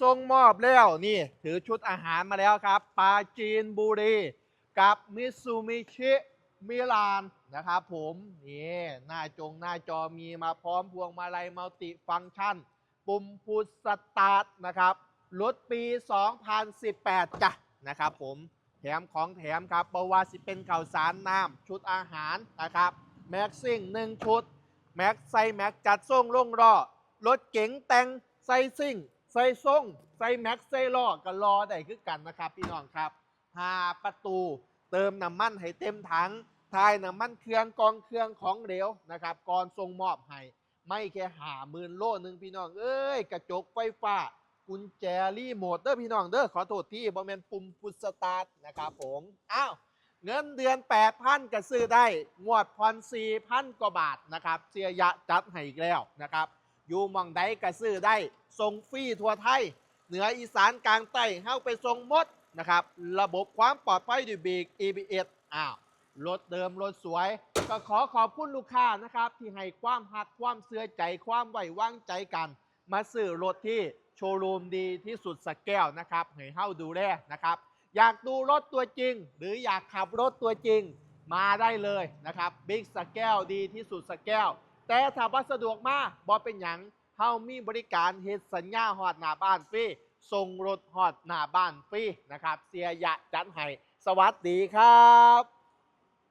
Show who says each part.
Speaker 1: ส่งมอบแล้วนี่ ถือชุดอาหารมาแล้วครับปลาจีนบุรี กับมิซูมิชิมิลานนะครับผมนี่หน้าจงหน้าจอมีมาพร้อมพวงมาลัยมัลติฟังก์ชัน ปุ่มพุชสตาร์ทนะครับรถปี 2018 จ้ะนะครับผมแถมของแถมครับบาวาสิเป็นข่าวสารน้ำชุดอาหารนะครับแม็กซิ่ง1ชุด แม็กใส่แม็กจัดส่งลงรอรถเก๋งแต่งใส่ซิ่ง ใส่ส่งใส่แม็กใส่ล้อก็รอได้คือกันนะครับพี่น้องครับหาประตูเติมน้ำมันให้เต็มถังทายน้ำมันเครื่องกองเครื่องของเหลวนะครับก่อนส่งมอบให้ไม่แค่หาหมื่นโลหนึ่งพี่น้องเอ้ยกระจกไฟฟ้ากุญแจรีโมทเด้อพี่น้องเด้อขอโทษที่บอมเมนปุ่มพุชสตาร์ทนะครับผมอ้าวเงินเดือน 8,000ก็ซื้อได้งวดผ่อน4,000กว่าบาทนะครับเสียยะจัดให้อีกแล้วนะครับ อยู่มองใดก็ซื้อได้ส่งฟรีทั่วไทย เหนืออีสานกลางใต้เข้าไปส่งมดนะครับ ระบบความปลอดภัยด้วยเบรก ABS อ้าวรถเดิมรถสวย ก็ขอขอบคุณลูกค้านะครับ ที่ให้ความหักความเสื่อใจความไว้วางใจกัน มาซื้อรถที่โชว์รูมดีที่สุดสกแก้วนะครับให้เฮ้าดูแลนะครับ อยากดูรถตัวจริง หรืออยากขับรถตัวจริง มาได้เลยนะครับบิ๊กสแกลดีที่สุดสแกล แต่ถ้าว่าสะดวกมาบอเป็นหยังเฮามีบริการเฮ็ดสัญญาหอดหน้าบ้านฟรีส่งรถหอดหน้าบ้านฟรีนะครับ เสียยะจัดให้สวัสดีครับ